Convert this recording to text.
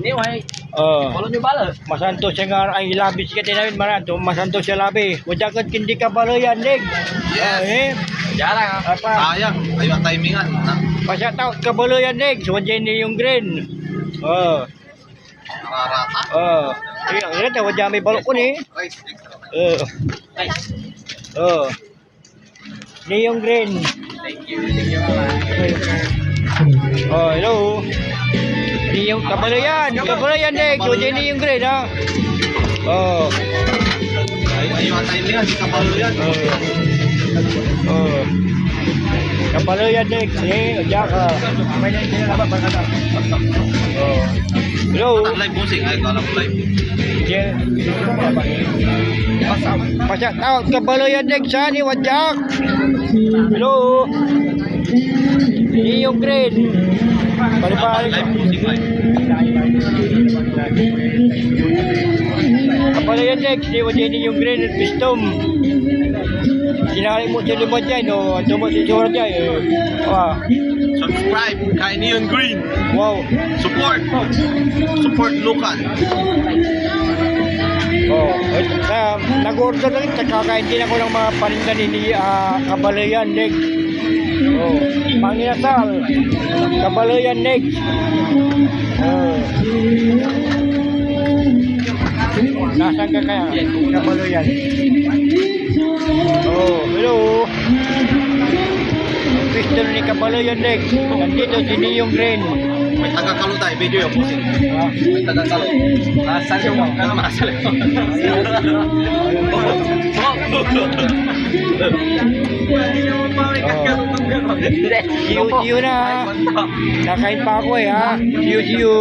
Ni why Oh. follow nyo bala. Masanto siya nga ang ilabi siya tinamin maran to masanto siya labi. Wala ka kindi ka balo yan lig. Yes. Oh, eh. Jarang ah. Apa? Sayang. Ayaw ang timingan. Na, Pasya tao ka balo yan lig. So wala ni yung green. Oh. nararata. Oh. Iya, ini tahu jami balok ko ni. Rice. Oh. Oh. Ni yung green. Thank you. Thank you mama. Oh, hello. Yung kabalo yan. Kabalo yan lig. So wala ni yung green ha. Oh. Ay, ayaw ang timingan. Di kabalo yan. Oh. Oh. Kabalo yan lig. Ni, uja ka. May na kinalaban ba ka Oh. Hello. Live musik. Ay, kalam live. Yeah. Pasya tao kabalo yan lig sa ni wajak. Hello. Ni yung green. Live. Kapala yan Lex, di wajay ni yung green at pistom. Sinali mo sa limot yan, no? Ito mo si Sura dyan, eh. Ah, Subscribe kay Neon Green. wow. Support. Support local. Oh, eh, uh, nag-order lang, kakain din ako ng mga paninda ni uh, Kabalayan Lex. Oh, Manginasal, Kabalayan Lex. Oh. Nasaan ka kaya? Kabalayan. Oh, hello. Pistol ni Kabalayan Lex. Nandito si Niyong Green. May taga-kalo tayo. Video yung. Ah, May taga-kalo. Nasaan yung mga? See you, see you na. Nakain pa ako eh ha. See you.